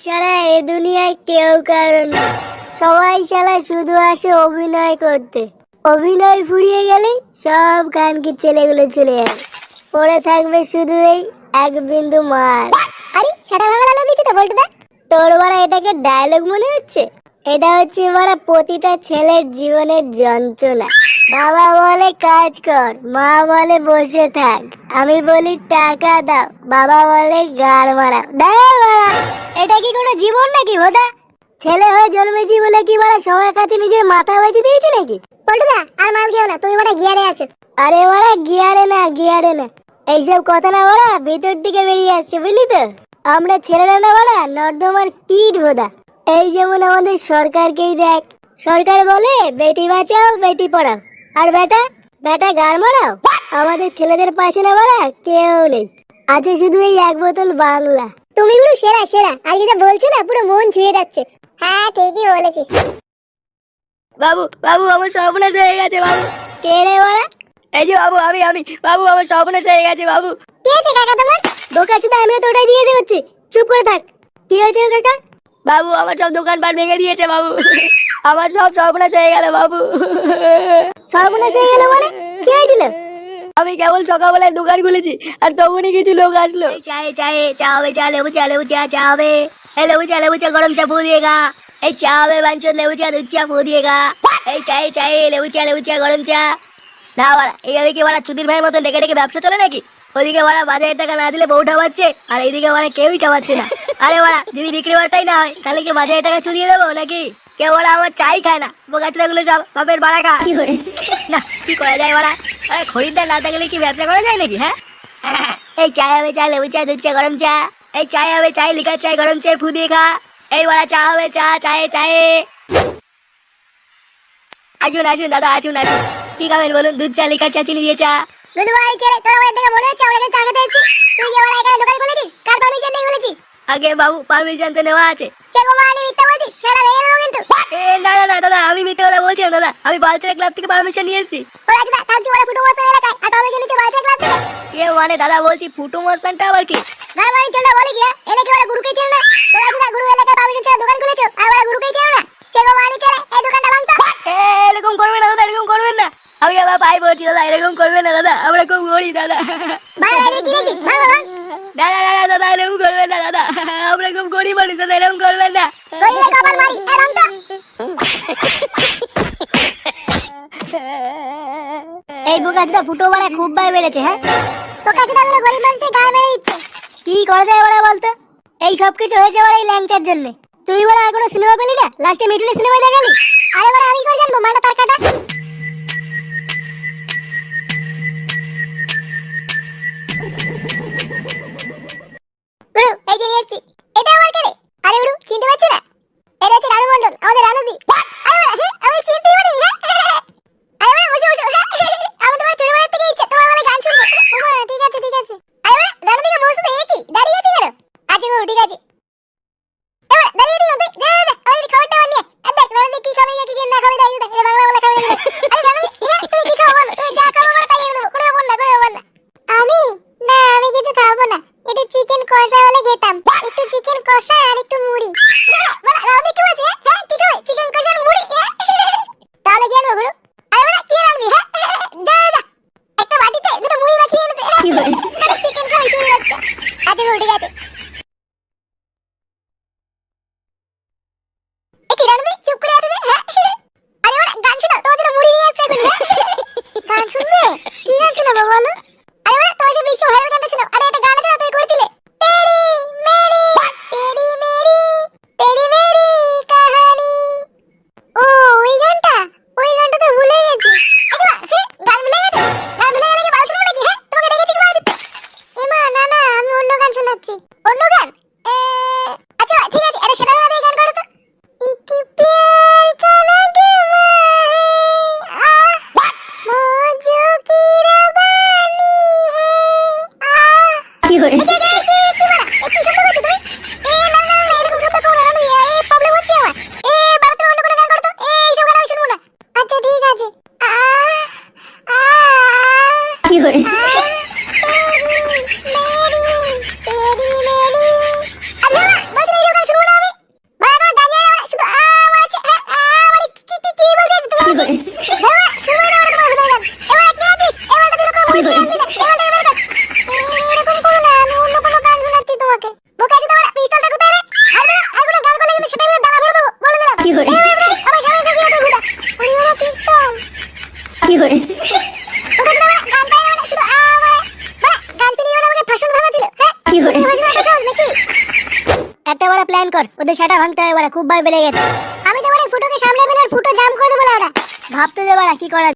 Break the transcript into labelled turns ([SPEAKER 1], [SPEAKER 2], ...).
[SPEAKER 1] ছাড়া এ দুনিয়ায় কেউ কারণ না। সবাই ছাড়া শুধু আসে অভিনয় করতে। অভিনয় ফুরিয়ে গেলেই সব গানকে ছেলেগুলো চলে যাবে পড়ে থাকবে শুধু এই এক বিন্দু মার। আরে বাংলা আলো দিচ্ছে তো বলতে তোর বাড়া এটাকে ডায়লগ মনে হচ্ছে? এটা হচ্ছে বাড়া প্রতিটা ছেলের জীবনের যন্ত্রণা। বাবা বলে কাজ কর। মা বলে বসে থাক। আমি বলি টাকা দাও। বাবা বলে গাড় মারাও দেয় মারা এটা জীবন নাকি হোদা ছেলে হয়ে জন্মেছি বলে কি বাড়া সবার কাছে নিজের মাথা বেঁচে দিয়েছি নাকি? পল্টুদা আর মাল খেও না তুমি বাড়া গিয়ারে আছো। আরে বাড়া গিয়ারে না গিয়ারে না। এইসব কথা না বাড়া ভিতর দিকে বেরিয়ে আসছে বুঝলি তো? আমরা ছেলেরা না বাড়া নর্দমার কীট হোদা এই যেমন আমাদের সরকারকেই দেখ। সরকার বলে বেটি বাঁচাও বেটি পড়াও। আর বেটা বেটা গার মারাও। আমাদের ছেলেদের পাশে না বাড়া কেউ নেই। আছে শুধু এই এক বোতল বাংলা। তুমি গুলো সেরা সেরা। আর যেটা বলছো না পুরো মন ছুঁয়ে যাচ্ছে। হ্যাঁ ঠিকই বলেছিস।
[SPEAKER 2] বাবু বাবু আমার সর্বনাশ হয়ে গেছে বাবু।
[SPEAKER 1] কে রে ওরা?
[SPEAKER 2] এই যে বাবু আমি আমি। বাবু আমার সর্বনাশ হয়ে গেছে বাবু।
[SPEAKER 1] কি আছে কাকা তোমার? বোকা চুদা আমিও তো ওটাই দিয়েছে হচ্ছে। চুপ করে থাক। কি হয়েছে কাকা?
[SPEAKER 2] বাবু আমার সব দোকান দোকানপাট ভেঙে দিয়েছে বাবু। আমার সব সর্বনাশ হয়ে গেল বাবু।
[SPEAKER 1] সর্বনাশ হয়ে গেল মানে? কি হয়েছিল?
[SPEAKER 2] আমি কেবল সকালবেলায় দোকান খুলেছি আর তখনই কিছু লোক আসলো। চায়ে চায়ে চা হবে চা লেবু চা লেবু চা চা হবে। এই লেবু চা লেবু চা গরম চা ফু দিয়েগা এই চা হবে বাঞ্চন লেবু চা দুধ চা ফু দিয়েগা এই চায়ে চায়ে লেবু চা লেবু চা গরম চা। না বাড়া এইভাবে কি বাড়া চুদির ভাইয়ের মতো ডেকে ডেকে ব্যবসা চলে নাকি? ওদিকে বাড়া বাজারের টাকা না দিলে বউ ঠাবাচ্ছে আর এইদিকে বাড়া কেউই ঠাবাচ্ছে না। আরে বাড়া যদি বিক্রি বাড়াটাই না হয় তাহলে কি বাজারের টাকা চুরিয়ে দেবো নাকি? কেউ বাড়া আমার চাই খায় না বোকাচুরা গুলো সব বাপের বাড়া খা
[SPEAKER 1] কি করে?
[SPEAKER 2] না, কি করা যায় বাড়া? আরে খরিদ্দার না থাকলে কি ব্যবসা করা যায় নাকি হ্যাঁ? এই চাই হবে চা লেবু চা দুধ চা গরম চা, এই চাই হবে চাই লিকার চাই গরম চাই ফু দিয়ে খা, এই বাড়া চা হবে চা, চায়ে চায়ে। আসুন আসুন, দাদা, আসুন আসুন। কি খাবেন বলুন? দুধ চা, লিকার চা, চিনি দিয়ে চা।
[SPEAKER 1] দুধ বাড়ি ছেলে, তোর দেখে মনে হচ্ছে আমরা চা খেতে এসেছি? তুই যে ওরা এখানে দোকান খুলেছিস? কার পারমিশন নেই খুলেছিস?
[SPEAKER 2] আগে বাবু পারমিশন তো নেওয়া আছে।
[SPEAKER 1] সে গোমা আনি মিথ্যা বলছিস সেটা ভেঙে দেবো কিন্তু।
[SPEAKER 2] এ না না না দাদা আমি মিথ্যে কথা বলছি না দাদা। আমি বালচেরা ক্লাব থেকে পারমিশন নিয়ে এসেছি।
[SPEAKER 1] ওরা যেটা কাল তুই ওরা ফুটো বসে এলাকায়? আর পারমিশন নিচ্ছে বাড়ি থেকে ক্লাব থেকে?
[SPEAKER 2] এ মানে দাদা বলছি ফুটু মস্তানটা আবার কি?
[SPEAKER 1] গার বাড়ি চলটা বলে গিয়া এনে কি ওরা গুরুকে চেন না? তোরা গুরু এলাকায় পারমিশন ছাড়া দোকান খুলেছো? আর ওরা গুরুকেই চেন না? সে এই দোকানটা ভাঙতো?
[SPEAKER 2] এরকম করবেন না দাদা এরকম করবেন না। আমি আবার পাই বলছি দাদা এরকম করবেন না দাদা আমরা খুব গরিব দাদা।
[SPEAKER 1] ভাই ভাই
[SPEAKER 2] দাদা দাদা দাদা এরকম করবেন না দাদা। আমরা খুব গরিব মানুষ দাদা এরকম করবেন না।
[SPEAKER 1] এই বোকাচুদা ফুটো বাড়া খুব বার বেড়েছে হ্যাঁ? বোকাচুদা গুলো গরিব মানুষের গায়ে মেরে দিচ্ছে। কি করা যায় এবারে বলতো? এই সব কিছু হয়েছে এবার এই ল্যাংচার জন্য। তুই বলে আর কোনো সিনেমা পেলি না? লাস্টে মিঠুনের সিনেমা দেখালি? আরে এবার আমি করে জানব? মাটা তার কাটা? আমি না আমি কিছু খাব না। এটা চিকেন কষা হলে খেতাম চিকেন কষা আর একটু মুড়ি বলা রাউদি কি বলছে হ্যাঁ ঠিক আছে চিকেন কষা আর মুড়ি হ্যাঁ? তাহলে কি আনব গুরু আরে বলা কি রাখবি হ্যাঁ যা যা, যা একটা বাটিতে দুটো মুড়ি মাখিয়ে এনে দে চিকেন খাই শুরু হচ্ছে আচ্ছা গুরু ঠিক আছে রাখবি চুপ করে আছে হ্যাঁ। আরে ওরা গান শোনা তোমাদের মুড়ি নিয়ে আসছে হ্যাঁ? গান শুনবে? কি গান শোনাবো বলা?
[SPEAKER 3] প্ল্যান কর। ওদের সেটা ভাঙতে হবে খুব ভয় বেড়ে গেছে। আমি তো বাড়া ফুটোকে সামনে মেলে ফুটো জাম করে দেবো ওরা ভাবতে দেবো বাড়া কি করা